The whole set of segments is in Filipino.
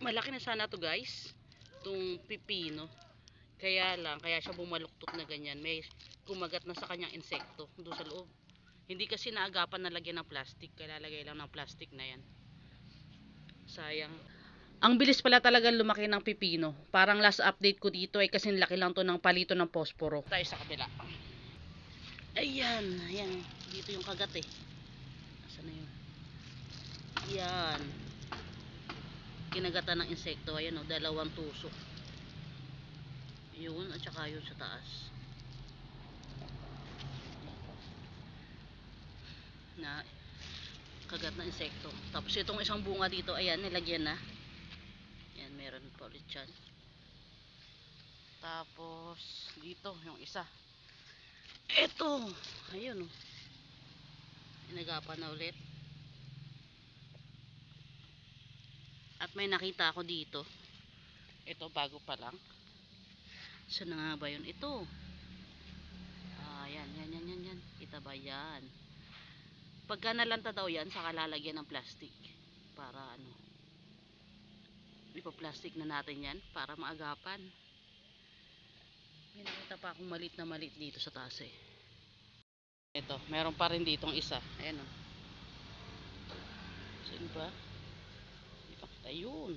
malaki na sana to guys. Itong pipino. Kaya lang, kaya siya bumaluktot na ganyan. May kumagat na sa kanyang insekto doon sa loob. Hindi kasi naagapan na lagyan ng plastic. Kaya lalagay lang ng plastic na yan. Sayang. Ang bilis pala talaga lumaki ng pipino. Parang last update ko dito ay kasi laki lang to ng palito ng posporo. Tayo sa kabila. Ayan, ayan. Dito yung kagat eh. Nasaan na yun? Yan. Kinagatan ng insekto. Ayan o, dalawang tusok. Yun, at saka yun sa taas. Na kagat na insekto. Tapos itong isang bunga dito, ayan, nilagyan na. Yan, meron pa ulit yan. Tapos, dito, yung isa. Eto! Ayun, oh. Inagapan na ulit. At may nakita ako dito. Ito, bago pa lang. Saan na nga ba yun? Ito. Ah, yan, yan, yan, yan, yan. Kita ba yan? Pagka nalanta daw yan, saka lalagyan ng plastic. Para ano, ipaplastic na natin yan para maagapan. May nakita pa akong malit na malit dito sa taas eh. Ito, meron pa rin ditong isa. Ayan o. Saan ba? Ipakita yun.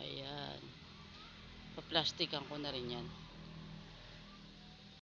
Ayan. Pa-plastican ko na rin yan.